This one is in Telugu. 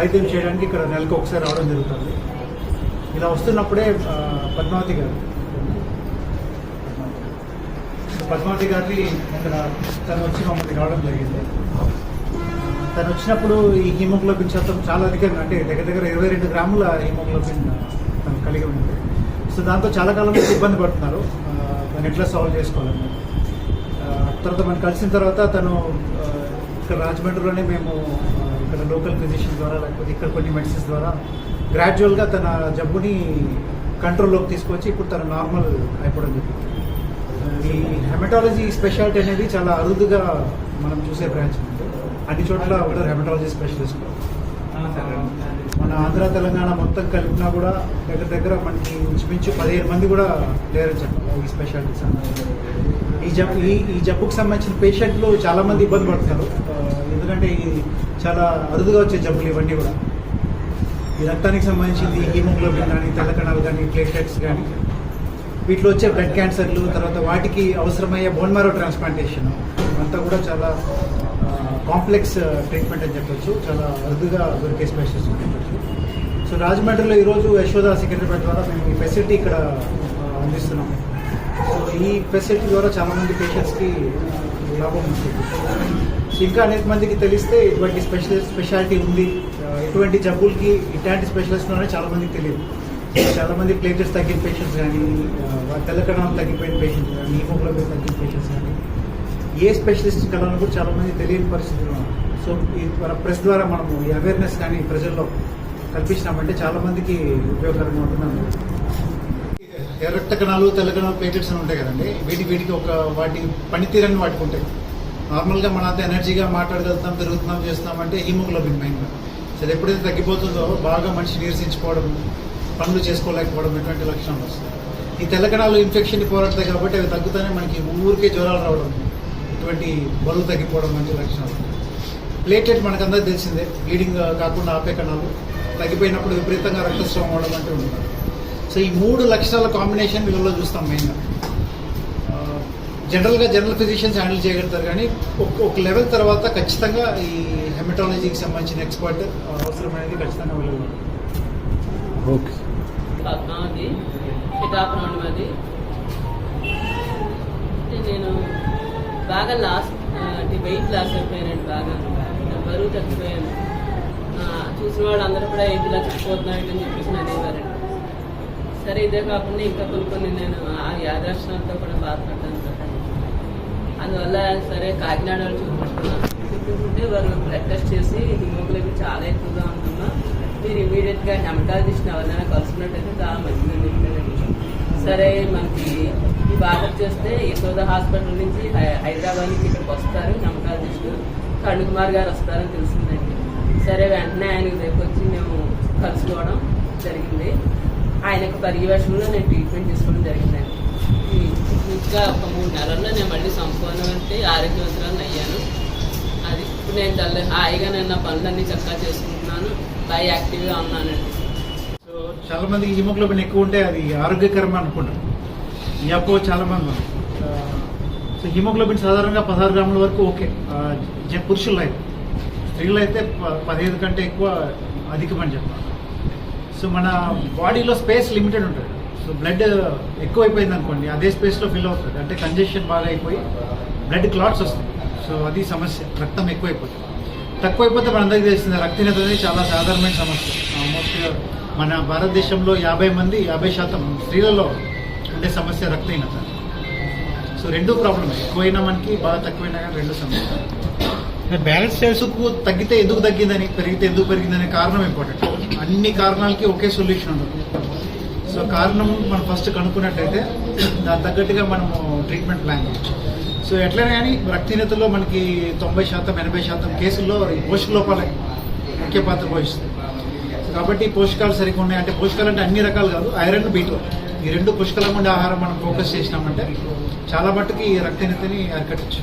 వైద్యం చేయడానికి ఇక్కడ నెలకు ఒకసారి రావడం జరుగుతుంది. ఇలా వస్తున్నప్పుడే పద్మావతి గారు పద్మావతి గారిని ఇక్కడ తను వచ్చి మమ్మల్ని రావడం జరిగింది. తను వచ్చినప్పుడు ఈ హీమోగ్లోబిన్ శాతం చాలా అధికంగా అంటే దగ్గర దగ్గర ఇరవై రెండు గ్రాముల హీమోగ్లోబిన్ తను కలిగి ఉంది. సో దాంతో చాలా కాలం ఇబ్బంది పడుతున్నారు. దాన్ని ఎట్లా సాల్వ్ చేసుకోవాలని. తర్వాత మనం కలిసిన తర్వాత తను ఇక్కడ రాజమండ్రిలోనే మేము ఇక్కడ లోకల్ ఫిజిషియన్ ద్వారా లేకపోతే ఇక్కడ కొన్ని మెడిసిన్స్ ద్వారా గ్రాడ్యువల్గా తన జబ్బుని కంట్రోల్లోకి తీసుకొచ్చి ఇప్పుడు తను నార్మల్ అయిపోవడం జరిగింది ఈ హెమటాలజీ స్పెషాలిటీ అనేది చాలా అరుదుగా మనం చూసే బ్రాంచ్ అండి. అన్ని చోట్ల ఉంటారు హెమటాలజీ స్పెషలిస్ట్ మన ఆంధ్ర తెలంగాణ మొత్తం కలిపినా కూడా దగ్గర దగ్గర మనకి ఇంచుమించు పదిహేను మంది కూడా లేరని చెప్పాలి ఈ స్పెషాలిటీస్ ఈ జబ్బు ఈ ఈ జబ్బుకు సంబంధించిన పేషెంట్లు చాలామంది ఇబ్బంది పడుతున్నారు ఎందుకంటే ఈ చాలా అరుదుగా వచ్చే జబ్బులు ఇవన్నీ కూడా. ఈ రక్తానికి సంబంధించింది హీమోగ్లోబిన్ కానీ తెల్ల కణాలు కానీ ప్లేట్లెట్స్ కానీ వీటిలో వచ్చే బ్లడ్ క్యాన్సర్లు తర్వాత వాటికి అవసరమయ్యే బోన్ మ్యారో ట్రాన్స్ప్లాంటేషన్ అంతా కూడా చాలా కాంప్లెక్స్ ట్రీట్మెంట్ అని చెప్పొచ్చు. చాలా అరుదుగా దొరికే స్పెషల్స్ అని చెప్పొచ్చు. సో రాజమండ్రిలో ఈరోజు యశోద సెక్రటరీ ద్వారా మేము ఈ ఫెసిలిటీ ఇక్కడ అందిస్తున్నాము సో ఈ ఫెసిలిటీ ద్వారా చాలామంది పేషెంట్స్కి లాభం ఉంటుంది ఇంకా అనేక మందికి తెలిస్తే ఇటువంటి స్పెషల్ స్పెషాలిటీ ఉంది. ఇటువంటి ఎటువంటి జబ్బులకి ఇట్లాంటి స్పెషలిస్ట్ ఉన్నారని చాలా మందికి తెలియదు. చాలా మంది తగ్గిన పేషెంట్స్ కానీ తెల్లకణాలు తగ్గిపోయిన పేషెంట్స్ కానీ హీమోగ్లోబిన్ తగ్గిన పేషెంట్స్ కానీ ఏ స్పెషలిస్ట్ కలవని కూడా చాలా మంది తెలియని పరిస్థితులు ఉన్నారు. సో ఈ ప్రెస్ ద్వారా మనము ఈ అవేర్నెస్ కానీ ప్రజల్లో కల్పించినామంటే చాలా మందికి ఉపయోగకరంగా ఉంటుందని ఎర్ర రక్త కణాలు తెల్ల కణాలు ప్లేటెట్స్ అని ఉంటాయి కదండి. వీటి వీటికి ఒక వాటి పనితీరని వాటికి ఉంటాయి నార్మల్గా మన అంతా ఎనర్జీగా మాట్లాడగలుగుతాం పెరుగుతున్నాం చేస్తున్నాం అంటే హీమోగ్లోబిన్ మెయిన్గా సో అది ఎప్పుడైతే తగ్గిపోతుందో బాగా మనిషి నీరసించుకోవడం పనులు చేసుకోలేకపోవడం ఇటువంటి లక్షణాలు వస్తాయి. ఈ తెల్ల కణాలు ఇన్ఫెక్షన్ పోరాడతాయి కాబట్టి అవి తగ్గుతానే మనకి ఊరికే జ్వరాలు రావడం ఇటువంటి బరువు తగ్గిపోవడం వంటి లక్షణాలు ప్లేటెట్ మనకందరూ తెలిసిందే బ్లీడింగ్ కాకుండా ఆపే కణాలు తగ్గిపోయినప్పుడు విపరీతంగా రక్తస్రావం అవడం అంటే ఉంటుంది సో ఈ మూడు లక్షణాల కాంబినేషన్ వీళ్ళలో చూస్తాం మెయిన్గా జనరల్గా జనరల్ ఫిజిషియన్స్ హ్యాండిల్ చేయగలుగుతారు కానీ ఒక ఒక లెవెల్ తర్వాత ఖచ్చితంగా ఈ హెమటాలజీకి సంబంధించిన ఎక్స్పర్ట్ అవసరమైనది ఖచ్చితంగా వెళ్ళగలరు ఓకే. పద్మావతి నేను బాగా లాస్ అంటే వెయిట్ లాస్ అయిపోయానండి బాగా. బరువు తగ్గిపోయాను. ఆ, చూసిన వాళ్ళు అందరూ కూడా ఏంటి ఇలా చచ్చిపోతున్నాడు అని చెప్పేసి అనేవారండి. సరే ఇదే కాకుండా ఇంకా కొన్ని కొన్ని నేను ఆ యాదరక్షణాలతో కూడా బాధపడ్డాను సార్ అందువల్ల సరే కాకినాడ వాళ్ళు చూపించుకున్నాను చూపించుకుంటే వారు బ్లడ్ టెస్ట్ చేసి హిమోగ్లోబిన్ చాలా ఎక్కువగా ఉందమ్మా. మీరు ఇమీడియట్గా హెమటాలజిస్ట్ ఎవరైనా కలుసుకున్నట్టయితే చాలా మంచిదని చెప్పారండి. సరే మనకి ఈ బాధ చేస్తే యశోద హాస్పిటల్ నుంచి హై- హైదరాబాద్ నుంచి ఇక్కడికి వస్తారు హెమటాలజిస్ట్ కరుణ్ కుమార్ గారు వస్తారని తెలిసిందండి. సరే వెంటనే ఆయన రేపు వచ్చి మేము కలుసుకోవడం జరిగింది. ఆయనకు పర్యవేక్షణలో నేను ట్రీట్మెంట్ తీసుకోవడం జరిగిందండి. ఈ- ఇంకా ఒక మూడు నెలల్లో నేను మళ్ళీ సంపూర్ణమైతే ఆరోగ్యవంతురాలను అయ్యాను. అది ఇప్పుడు నేను తల్లి హాయిగా నేను నా పనులన్నీ చక్కగా చేసుకుంటున్నాను. బాగా యాక్టివ్గా ఉన్నానండి. సో చాలా మందికి హిమోగ్లోబిన్ ఎక్కువ ఉంటే అది ఆరోగ్యకరం అనుకుంటారు ఈ చాలా మంది సో హిమోగ్లోబిన్ సాధారణంగా పదహారు గ్రాముల వరకు ఓకే. జ- పురుషుల్లో అయితే స్త్రీలు అయితే పదిహేను కంటే ఎక్కువ అధికమని చెప్పాలి. సో మన బాడీలో స్పేస్ లిమిటెడ్ ఉంటుంది. సో బ్లడ్ ఎక్కువైపోయింది అనుకోండి అదే స్పేస్లో ఫిల్ అవుతుంది. అంటే కంజెషన్ బాగా అయిపోయి బ్లడ్ క్లాట్స్ వస్తాయి. సో అది సమస్య. రక్తం ఎక్కువైపోతుంది. తక్కువైపోతే మనందరికీ తెలిసింది రక్తహీనత అనేది చాలా సాధారణమైన సమస్య. ఆల్మోస్ట్ మన భారతదేశంలో యాభై మంది యాభై శాతం స్త్రీలలో ఉండే సమస్య రక్తహీనత. సో రెండు ప్రాబ్లమ్ ఎక్కువైనా మనకి బాగా తక్కువైనా కానీ రెండు సమస్య. బ్యాలెన్స్ సెల్స్ తగ్గితే ఎందుకు తగ్గిందని పెరిగితే ఎందుకు పెరిగిందనే కారణం ఇంపార్టెంట్. అన్ని కారణాలకి ఒకే సొల్యూషన్ ఉండదు సో కారణం మనం ఫస్ట్ కనుక్కున్నట్టయితే దాని తగ్గట్టుగా మనము ట్రీట్మెంట్ ప్లాన్ చేయొచ్చు. సో ఎట్లనే కానీ రక్తహీనతలో మనకి తొంభై శాతం ఎనభై శాతం కేసుల్లో ఈ పోషక లోపాలే ముఖ్య పాత్ర పోషిస్తుంది కాబట్టి పోషకాలు సరిగ్గా ఉన్నాయి. అంటే పోషకాలు అంటే అన్ని రకాలు కాదు ఐరన్ బీటో. ఈ రెండు పుష్కలంగా ఉండే ఆహారం మనం ఫోకస్ చేసినామంటే చాలా మట్టుకి ఈ రక్తహీనతని అరికట్టచ్చు.